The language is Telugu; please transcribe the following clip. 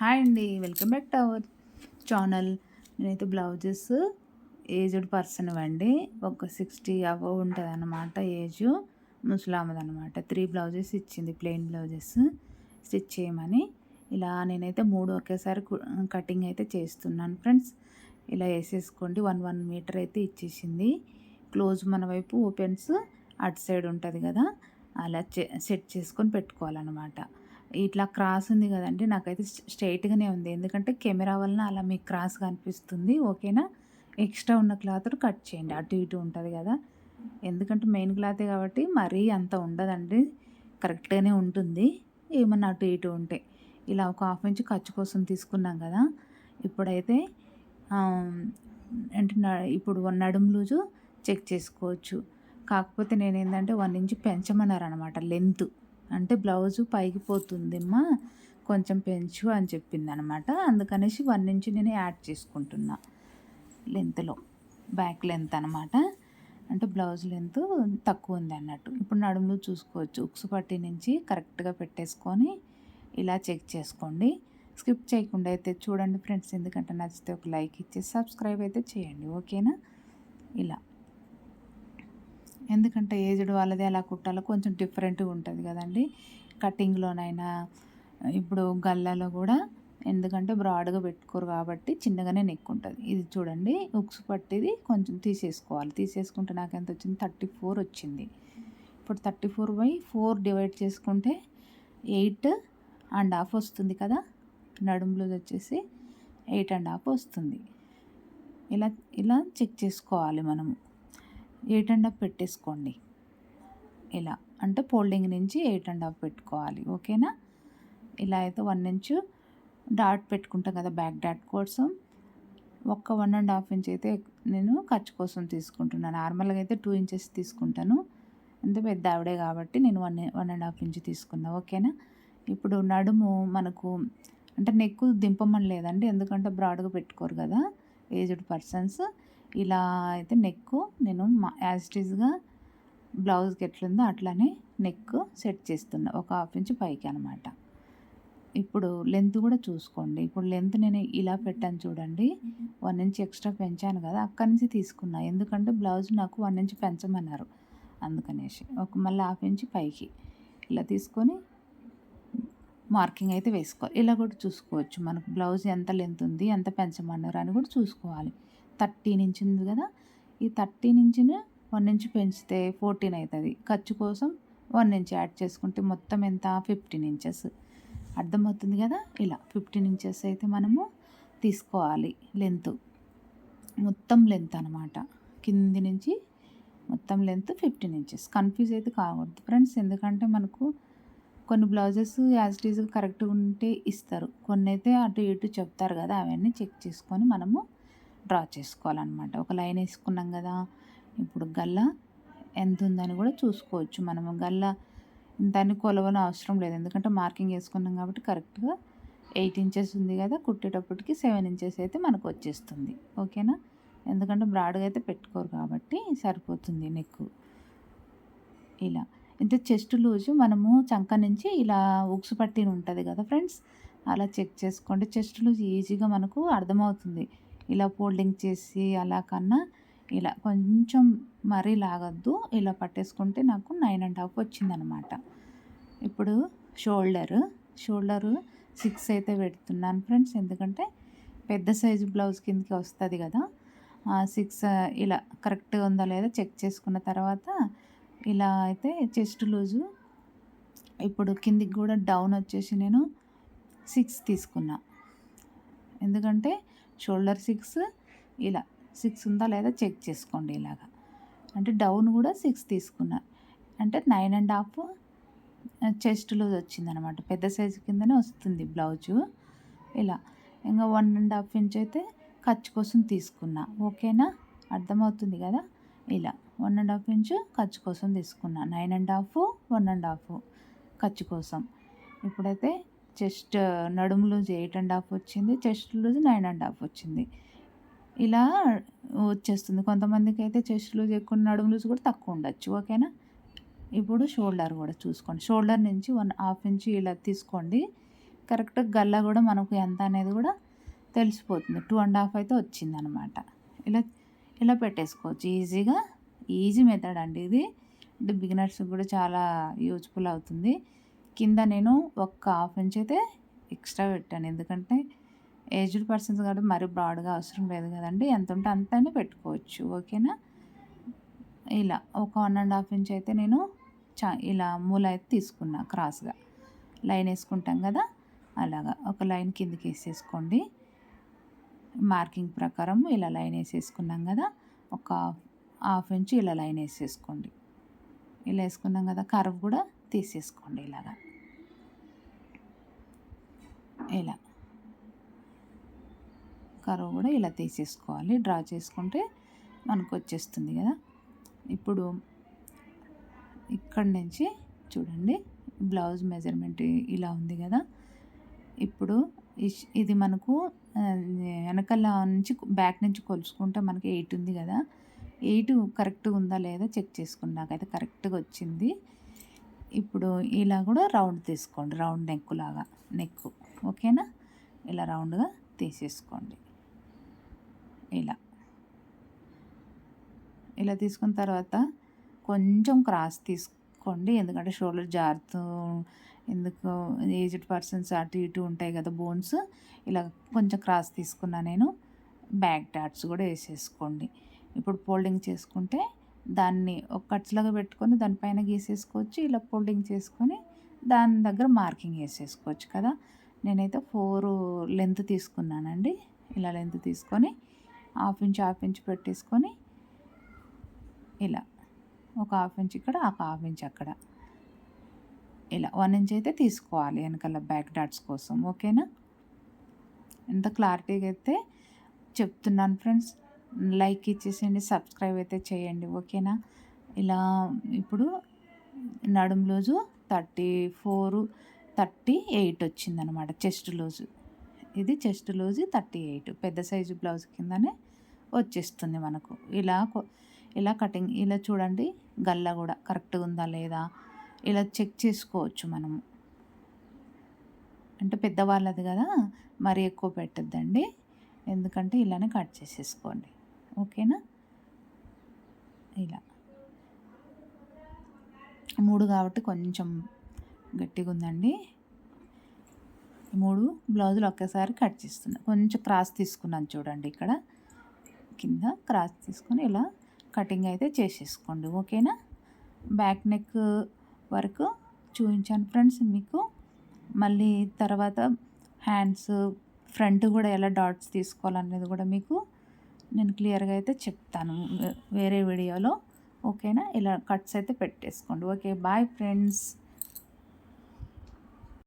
హాయ్ అండి welcome back to our channel. నేనైతే బ్లౌజెస్ ఏజ్డ్ పర్సన్ అండి. ఒక సిక్స్టీ అబవ్ ఉంటుంది అనమాట ఏజ్. ముసలామదనమాట త్రీ బ్లౌజెస్ ఇచ్చింది ప్లెయిన్ బ్లౌజెస్ స్టిచ్ చేయమని. ఇలా నేనైతే మూడు ఒకేసారి కటింగ్ అయితే చేస్తున్నాను ఫ్రెండ్స్. ఇలా వేసేసుకోండి వన్ వన్ మీటర్ అయితే ఇచ్చేసింది. క్లోజ్ మన వైపు ఓపెన్స్ అటు సైడ్ ఉంటుంది కదా అలా సెట్ చేసుకొని పెట్టుకోవాలన్నమాట. ఇట్లా క్రాస్ ఉంది కదండి. నాకైతే స్ట్రైట్గానే ఉంది. ఎందుకంటే కెమెరా వలన అలా మీకు క్రాస్ కనిపిస్తుంది. ఓకేనా? ఎక్స్ట్రా ఉన్న క్లాత్ కట్ చేయండి. అటు ఇటు ఉంటుంది కదా. ఎందుకంటే మెయిన్ క్లాతే కాబట్టి మరీ అంత ఉండదండి. కరెక్ట్గానే ఉంటుంది. ఏమన్నా అటు ఇటు ఉంటే. ఇలా ఒక హాఫ్ ఇంచ్ ఖర్చు కోసం తీసుకున్నాం కదా. ఇప్పుడైతే అంటే ఇప్పుడు నడుము లూజు చెక్ చేసుకోవచ్చు. కాకపోతే నేను ఏంటంటే వన్ ఇంచ్ పెంచమన్నారు అనమాట లెంత్. అంటే బ్లౌజు పైకి పోతుందమ్మా కొంచెం పెంచు అని చెప్పింది అనమాట అందుకనేసి వన్ ఇంచ్ నేను యాడ్ చేసుకుంటున్నా. లెంత్లో బ్యాక్ లెంత్ అనమాట. అంటే బ్లౌజ్ లెంత్ తక్కువ ఉంది అన్నట్టు. ఇప్పుడు నడుములు చూసుకోవచ్చు. ఉక్సు పట్టి నుంచి కరెక్ట్గా పెట్టేసుకొని ఇలా చెక్ చేసుకోండి. స్కిప్ చేయకుండా అయితే చూడండి ఫ్రెండ్స్. ఎందుకంటే నచ్చితే ఒక లైక్ ఇచ్చి సబ్స్క్రైబ్ అయితే చేయండి. ఓకేనా? ఇలా. ఎందుకంటే ఏజ్డ్ వాళ్ళది ఎలా కుట్టాలో కొంచెం డిఫరెంట్గా ఉంటుంది కదండి. కటింగ్లోనైనా ఇప్పుడు గల్లలో కూడా ఎందుకంటే బ్రాడ్గా పెట్టుకోరు కాబట్టి చిన్నగానే నెక్ ఉంటుంది ఇది చూడండి ఉక్స్ పట్టిది కొంచెం తీసేసుకోవాలి. తీసేసుకుంటే నాకు ఎంత వచ్చింది? థర్టీ ఫోర్ వచ్చింది. ఇప్పుడు thirty four by four divide చేసుకుంటే ఎయిట్ అండ్ హాఫ్ వస్తుంది కదా? నడుములో వచ్చేసి ఎయిట్ అండ్ హాఫ్ వస్తుంది. ఇలా ఇలా చెక్ చేసుకోవాలి మనము. ఎయిట్ అండ్ హాఫ్ పెట్టేసుకోండి. ఇలా అంటే ఫోల్డింగ్ నుంచి ఎయిట్ అండ్ హాఫ్ పెట్టుకోవాలి ఓకేనా ఇలా అయితే వన్ ఇంచ్ డాట్ పెట్టుకుంటాం కదా బ్యాక్ డాట్ కోసం. ఒక్క వన్ అండ్ హాఫ్ ఇంచ్ అయితే నేను ఖర్చు కోసం తీసుకుంటున్నాను. నార్మల్గా అయితే టూ ఇంచెస్ తీసుకుంటాను. ఎంత పెద్ద ఆవిడే కాబట్టి నేను one one and half inch తీసుకున్నా ఓకేనా ఇప్పుడు నడుము మనకు అంటే నెక్కు దింపమని లేదండి ఎందుకంటే బ్రాడ్గా పెట్టుకోరు కదా ఏజ్డ్ పర్సన్స్ ఇలా అయితే నెక్ నేను యాజ్ టీజ్గా బ్లౌజ్కి ఎట్లుందో అట్లానే నెక్ సెట్ చేస్తున్నా ఒక హాఫ్ ఇంచ్ పైకి అనమాట ఇప్పుడు లెంత్ కూడా చూసుకోండి. ఇప్పుడు లెంత్ నేను ఇలా పెట్టాను చూడండి. వన్ ఇంచ్ ఎక్స్ట్రా పెంచాను కదా అక్కడి నుంచి తీసుకున్నా. ఎందుకంటే బ్లౌజ్ నాకు వన్ ఇంచ్ పెంచమన్నారు అందుకనేసి. ఒక మళ్ళీ హాఫ్ ఇంచ్ పైకి ఇలా తీసుకొని మార్కింగ్ అయితే వేసుకోవాలి. ఇలా కూడా చూసుకోవచ్చు. మనకు బ్లౌజ్ ఎంత లెంత్ ఉంది ఎంత పెంచమన్నారు అని కూడా చూసుకోవాలి. థర్టీన్ ఇంచ్ ఉంది కదా. ఈ థర్టీన్ ఇంచుని వన్ ఇంచ్ పెంచితే ఫోర్టీన్ అవుతుంది. ఖర్చు కోసం వన్ ఇంచ్ యాడ్ చేసుకుంటే మొత్తం ఎంత? ఫిఫ్టీన్ ఇంచెస్ అర్థమవుతుంది కదా? ఇలా ఫిఫ్టీన్ ఇంచెస్ అయితే మనము తీసుకోవాలి లెంత్. మొత్తం లెంత్ అనమాట కింది నుంచి మొత్తం లెంత్ ఫిఫ్టీన్ ఇంచెస్ కన్ఫ్యూజ్ అయితే కాకూడదు. ఫ్రెండ్స్ ఎందుకంటే మనకు కొన్ని బ్లౌజెస్ యాజ్ ఇట్ కరెక్ట్గా ఉంటే ఇస్తారు. కొన్ని అయితే అటు ఇటు చెప్తారు కదా అవన్నీ చెక్ చేసుకొని మనము డ్రా చేసుకోవాలన్నమాట. ఒక లైన్ వేసుకున్నాం కదా ఇప్పుడు గల్ల ఎంత ఉందని కూడా చూసుకోవచ్చు. మనము గల్ల అని కొలవని అవసరం లేదు. ఎందుకంటే మార్కింగ్ వేసుకున్నాం కాబట్టి కరెక్ట్గా ఎయిట్ ఇంచెస్ ఉంది కదా కుట్టేటప్పటికి సెవెన్ ఇంచెస్ అయితే మనకు వచ్చేస్తుంది. ఓకేనా? ఎందుకంటే బ్రాడ్గా అయితే పెట్టుకోరు కాబట్టి సరిపోతుంది నెక్. ఇలా. ఇంత చెస్ట్ లూజు మనము చంక నుంచి ఇలా ఉక్సు పట్టిన ఉంటుంది కదా ఫ్రెండ్స్ అలా చెక్ చేసుకోండి. చెస్ట్ లూజ్ ఈజీగా మనకు అర్థమవుతుంది. ఇలా ఫోల్డింగ్ చేసి అలా కన్నా ఇలా కొంచెం మరీ లాగద్దు. ఇలా పట్టేసుకుంటే నాకు నైన్ అండ్ హాఫ్ వచ్చిందనమాట. ఇప్పుడు షోల్డరు షోల్డరు సిక్స్ అయితే పెడుతున్నాను ఫ్రెండ్స్. ఎందుకంటే పెద్ద సైజు బ్లౌజ్ కిందకి వస్తుంది కదా. సిక్స్ ఇలా కరెక్ట్గా ఉందా లేదా చెక్ చేసుకున్న తర్వాత ఇలా అయితే చెస్ట్ లూజు ఇప్పుడు కిందికి కూడా డౌన్ వచ్చేసి నేను సిక్స్ తీసుకున్నా. ఎందుకంటే షోల్డర్ సిక్స్ ఇలా సిక్స్ ఉందా లేదా చెక్ చేసుకోండి ఇలాగా. అంటే డౌన్ కూడా సిక్స్ తీసుకున్నా. అంటే nine and half chest loose వచ్చిందనమాట పెద్ద సైజు కిందనే వస్తుంది బ్లౌజు. ఇలా ఇంకా వన్ అండ్ హాఫ్ ఇంచ్ అయితే ఖర్చు కోసం తీసుకున్నా. ఓకేనా? అర్థమవుతుంది కదా? ఇలా వన్ అండ్ హాఫ్ ఇంచ్ ఖర్చు కోసం తీసుకున్నా. Nine and half one and half ఖర్చు కోసం. ఇప్పుడైతే చెస్ట్ నడుము లూజ్ ఎయిట్ అండ్ హాఫ్ వచ్చింది chest loose nine and half వచ్చింది. ఇలా వచ్చేస్తుంది. కొంతమందికి అయితే చెస్ట్ లూజ్ ఎక్కువ నడుము లూజ్ కూడా తక్కువ ఉండొచ్చు ఓకేనా? ఇప్పుడు షోల్డర్ కూడా చూసుకోండి. షోల్డర్ నుంచి వన్ హాఫ్ ఇంచ్ ఇలా తీసుకోండి. కరెక్ట్ గల్ల కూడా మనకు ఎంత అనేది కూడా తెలిసిపోతుంది. టూ అండ్ హాఫ్ అయితే వచ్చిందనమాట. ఇలా ఇలా పెట్టేసుకోవచ్చు. ఈజీగా ఈజీ మెథడ్ అండి ఇది. అంటే బిగినర్స్కి కూడా చాలా యూజ్ఫుల్ అవుతుంది. కింద నేను ఒక హాఫ్ ఇంచ్ అయితే ఎక్స్ట్రా పెట్టాను. ఎందుకంటే ఏజ్డ్ పర్సన్స్ కాబట్టి మరీ బ్రాడ్గా అవసరం లేదు కదండి. ఎంత ఉంటే అంతనే పెట్టుకోవచ్చు. ఓకేనా? ఇలా ఒక వన్ అండ్ హాఫ్ ఇంచ్ అయితే నేను చా ఇలా మూల అయితే తీసుకున్నా క్రాస్గా. లైన్ వేసుకుంటాం కదా? అలాగా. ఒక లైన్ కిందకి వేసేసుకోండి. మార్కింగ్ ప్రకారం ఇలా లైన్ వేసేసుకున్నాం కదా? ఒక హాఫ్ ఇంచ్ ఇలా లైన్ వేసేసుకోండి. ఇలా వేసుకున్నాం కదా? కర్వ్ కూడా తీసేసుకోండి ఇలాగా. ఇలా. కరువు కూడా ఇలా తీసేసుకోవాలి. డ్రా చేసుకుంటే మనకు వచ్చేస్తుంది కదా. ఇప్పుడు ఇక్కడి నుంచి చూడండి బ్లౌజ్ మెజర్మెంట్ ఇలా ఉంది కదా. ఇప్పుడు ఇది మనకు వెనకాల నుంచి బ్యాక్ నుంచి కొలుచుకుంటే మనకి ఎయిట్ ఉంది కదా. ఎయిట్ కరెక్ట్గా ఉందా లేదా చెక్ చేసుకుని నాకైతే కరెక్ట్గా వచ్చింది. ఇప్పుడు ఇలా కూడా రౌండ్ తీసుకోండి. రౌండ్ నెక్ లాగా నెక్. ఓకేనా? ఇలా రౌండ్గా తీసేసుకోండి. ఇలా. ఇలా తీసుకున్న తర్వాత కొంచెం క్రాస్ తీసుకోండి. ఎందుకంటే షోల్డర్ జారుతూ ఎందుకు ఏజ్డ్ పర్సన్స్ అటు ఇటు ఉంటాయి కదా బోన్స్. ఇలా కొంచెం క్రాస్ తీసుకున్నా నేను బ్యాక్ డాట్స్ కూడా వేసేసుకోండి. ఇప్పుడు ఫోల్డింగ్ చేసుకుంటే దాన్ని ఒక కట్స్లాగా పెట్టుకొని దానిపైన గీసేసుకోవచ్చు. ఇలా ఫోల్డింగ్ చేసుకొని దాని దగ్గర మార్కింగ్ వేసేసుకోవచ్చు కదా. నేనైతే ఫోర్ లెంత్ తీసుకున్నానండి. ఇలా లెంత్ తీసుకొని హాఫ్ ఇంచ్ హాఫ్ ఇంచ్ పెట్టేసుకొని ఇలా ఒక హాఫ్ ఇంచ్ ఇక్కడ ఒక హాఫ్ ఇంచ్ అక్కడ. ఇలా వన్ ఇంచ్ అయితే తీసుకోవాలి వెనకాల బ్యాక్ డాట్స్ కోసం ఓకేనా? ఎంత క్లారిటీగా అయితే చెప్తున్నాను ఫ్రెండ్స్. లైక్ ఇచ్చేసేయండి సబ్స్క్రైబ్ అయితే చేయండి ఓకేనా? ఇలా ఇప్పుడు నడుము రోజు థర్టీ ఫోర్ థర్టీ ఎయిట్ వచ్చిందనమాట చెస్ట్ లూజు. ఇది చెస్ట్ లూజు థర్టీ ఎయిట్. పెద్ద సైజు బ్లౌజ్ కిందనే వచ్చేస్తుంది మనకు. ఇలా ఇలా కటింగ్ ఇలా చూడండి గల్ల కూడా కరెక్ట్గా ఉందా లేదా? ఇలా చెక్ చేసుకోవచ్చు మనము. అంటే పెద్దవాళ్ళది కదా మరి ఎక్కువ పెట్టద్దండి. ఎందుకంటే ఇలానే కట్ చేసేసుకోండి. ఓకేనా? ఇలా. మూడు కాబట్టి కొంచెం గట్టిగా ఉందండి మూడు బ్లౌజులు ఒకేసారి కట్ చేస్తున్నా. కొంచెం క్రాస్ తీసుకున్నాను చూడండి ఇక్కడ. కింద క్రాస్ తీసుకొని ఇలా కటింగ్ అయితే చేసేసుకోండి. ఓకేనా? బ్యాక్ నెక్ వరకు చూపించాను ఫ్రెండ్స్ మీకు. మళ్ళీ తర్వాత హ్యాండ్స్ ఫ్రంట్ కూడా ఎలా డాట్స్ తీసుకోవాలనేది కూడా మీకు నేను క్లియర్గా అయితే చెప్తాను వేరే వీడియోలో. ఓకేనా? ఇలా కట్స్ అయితే పెట్టేసుకోండి. Okay bye friends.